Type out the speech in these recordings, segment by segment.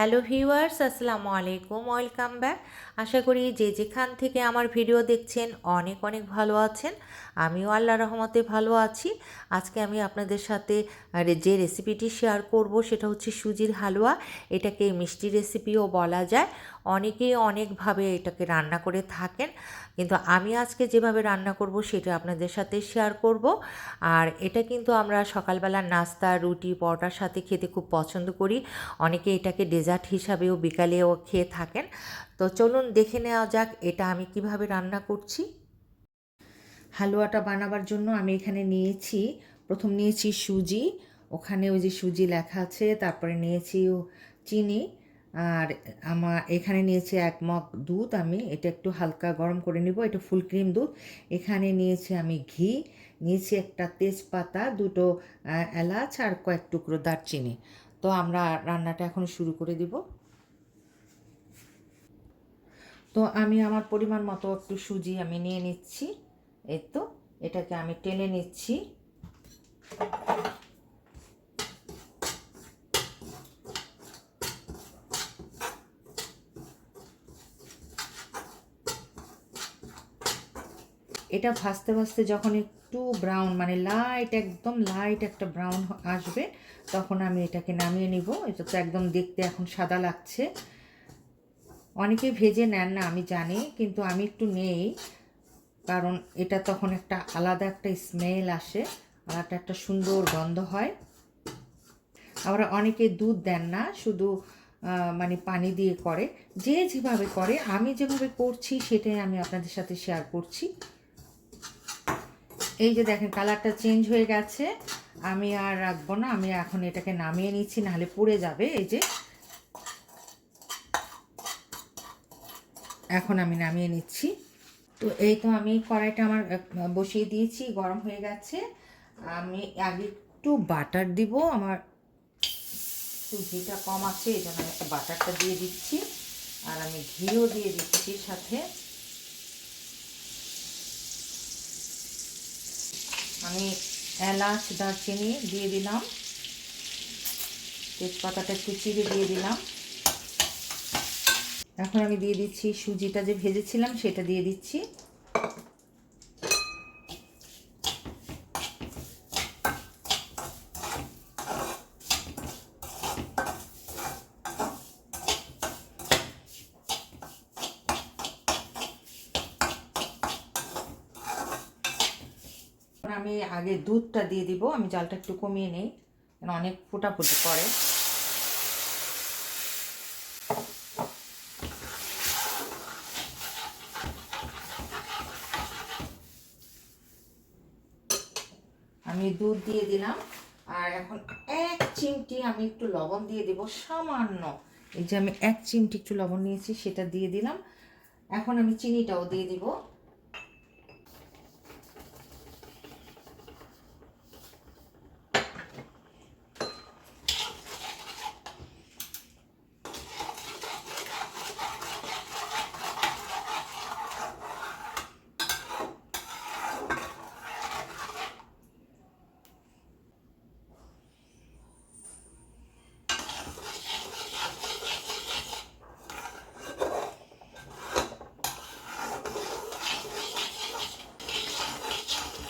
Hello viewers, আসসালামু আলাইকুম, welcome back. আশা করি যে যেখান থেকে আমার ভিডিও দেখছেন অনেক অনেক ভালো আছেন। আমিও আল্লাহ রহমতে ভালো আছি। আজকে আমি আপনাদের সাথে যে রেসিপিটি শেয়ার করব সেটা হচ্ছে সুজির হালুয়া। এটাকে মিষ্টি রেসিপিও বলা যায়। অনেকেই অনেকভাবে এটাকে রান্না করে থাকেন। কিন্তু আমি আজকে যেভাবে রান্না করব সেটা আপনাদের সাথে শেয়ার করব। আর এটা কিন্তু আমরা সকালবেলা নাস্তা, রুটি, পরোটার সাথে খেতে খুব পছন্দ করি। অনেকে এটাকে ডেজার্ট হিসাবেও বিকালেও খেয়ে থাকেন। তো চলুন দেখে নেওয়া যাক এটা আমি কীভাবে রান্না করছি। হালুয়াটা বানাবার জন্য আমি এখানে নিয়েছি, প্রথম নিয়েছি সুজি। ওখানে ওই যে সুজি লেখা আছে, তারপরে নিয়েছি চিনি। আর আমার এখানে নিয়েছি এক মগ দুধ আমি, এটা একটু হালকা গরম করে নিব, এটা ফুল ক্রিম দুধ। এখানে নিয়েছি আমি ঘি, নিয়েছি একটা তেজপাতা, দুটো এলাচ আর কয়েক টুকরো দারচিনি। তো আমরা রান্নাটা এখন শুরু করে দিব। তো আমি আমার পরিমাণ মতো একটু সুজি আমি নিয়ে নিচ্ছি। এই তো, এটাকে আমি টেনে নিচ্ছি। এটা ভাজতে ভাজতে যখন একটু ব্রাউন মানে লাইট একদম লাইট একটা ব্রাউন আসবে, তখন আমি এটাকে নামিয়ে নিব। এটা তো একদম দেখতে এখন সাদা লাগছে। অনেকে ভেজে নেন না, আমি জানি, কিন্তু আমি একটু নেই, কারণ এটা তখন একটা আলাদা একটা স্মেল আসে, আলাদা একটা সুন্দর গন্ধ হয়। আবার অনেকে দুধ দেন না, শুধু মানে পানি দিয়ে করে। যে যেভাবে করে, আমি যেভাবে করছি, সেটাই আমি আপনাদের সাথে শেয়ার করছি। এই যে দেখেন কালারটা চেঞ্জ হয়ে গেছে। আমি আর রাখব না, আমি এখন এটাকে নামিয়ে নিচ্ছি, নাহলে পুড়ে যাবে। এই যে এখন আমি নামিয়ে নিচ্ছি। তো এই তো আমি কড়াইটা আমার বসিয়ে দিয়েছি, গরম হয়ে গেছে। আমি আগে একটু বাটার দিব, আমার একটু ঘিটা কম আছে, এই জন্য আমি বাটারটা দিয়ে দিচ্ছি। আর আমি ঘিও দিয়ে দিচ্ছি সাথে। আমি এলাচ, দারচিনি দিয়ে দিলাম। তেজপাতাটা একটু চিড়ে দিয়ে দিলাম। এখন আমি দিয়ে দিচ্ছি সুজিটা যে ভেজেছিলাম, সেটা দিয়ে দিচ্ছি। আমি আগে দুধটা দিয়ে দিব, আমি জালটা একটু কমিয়ে নেই কারণ অনেক ফোটাফুটি করে আমি দুধ দিয়ে দিলাম, আর এখন এক চিমটি আমি একটু লবণ দিয়ে দেব, সামান্য। এই যে আমি এক চিমটি একটু লবণ নিয়েছি, সেটা দিয়ে দিলাম। এখন আমি চিনিটাও দিয়ে দিব।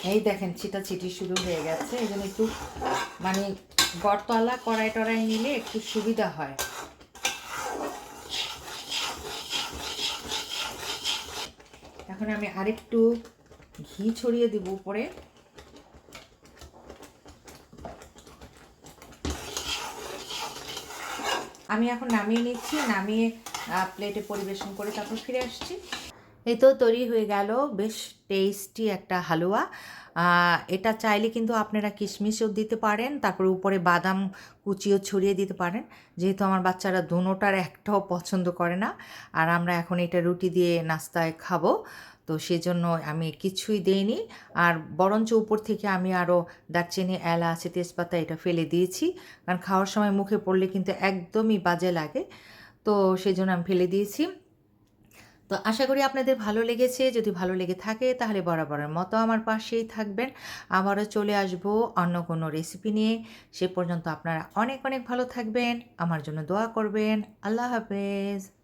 এই দেখেন, ছিটা ছিটি শুরু হয়ে গেছে। এই জন্য একটু মানে গড়তলা, কড়াই টড়াই নিলে একটু সুবিধা হয়। এখন আমি আরেকটু ঘি ছড়িয়ে দিব উপরে। আমি এখন নামিয়ে নিচ্ছি, নামিয়ে প্লেটে পরিবেশন করে তারপর ফিরে আসছি। এই তো তৈরি হয়ে গেল, বেশ টেস্টি একটা হালুয়া। এটা চাইলে কিন্তু আপনারা কিশমিশও দিতে পারেন, তারপরে উপরে বাদাম কুচিও ছড়িয়ে দিতে পারেন। যেহেতু আমার বাচ্চারা দোনোটার একটাও পছন্দ করে না, আর আমরা এখন এটা রুটি দিয়ে নাস্তায় খাব, তো সেজন্য আমি কিছুই দেইনি। আর বরঞ্চ উপর থেকে আমি আরও দারচিনি, এলাচ, তেজপাতা এটা ফেলে দিয়েছি, কারণ খাওয়ার সময় মুখে পড়লে কিন্তু একদমই বাজে লাগে। তো সেই জন্য আমি ফেলে দিয়েছি। তো আশা করি আপনাদের ভালো লেগেছে। যদি ভালো লেগে থাকে, তাহলে বরাবরের মতো আমার পাশেই থাকবেন। আবারও চলে আসব অন্য কোনো রেসিপি নিয়ে। সে পর্যন্ত আপনারা অনেক অনেক ভালো থাকবেন। আমার জন্য দোয়া করবেন। আল্লাহ হাফেজ।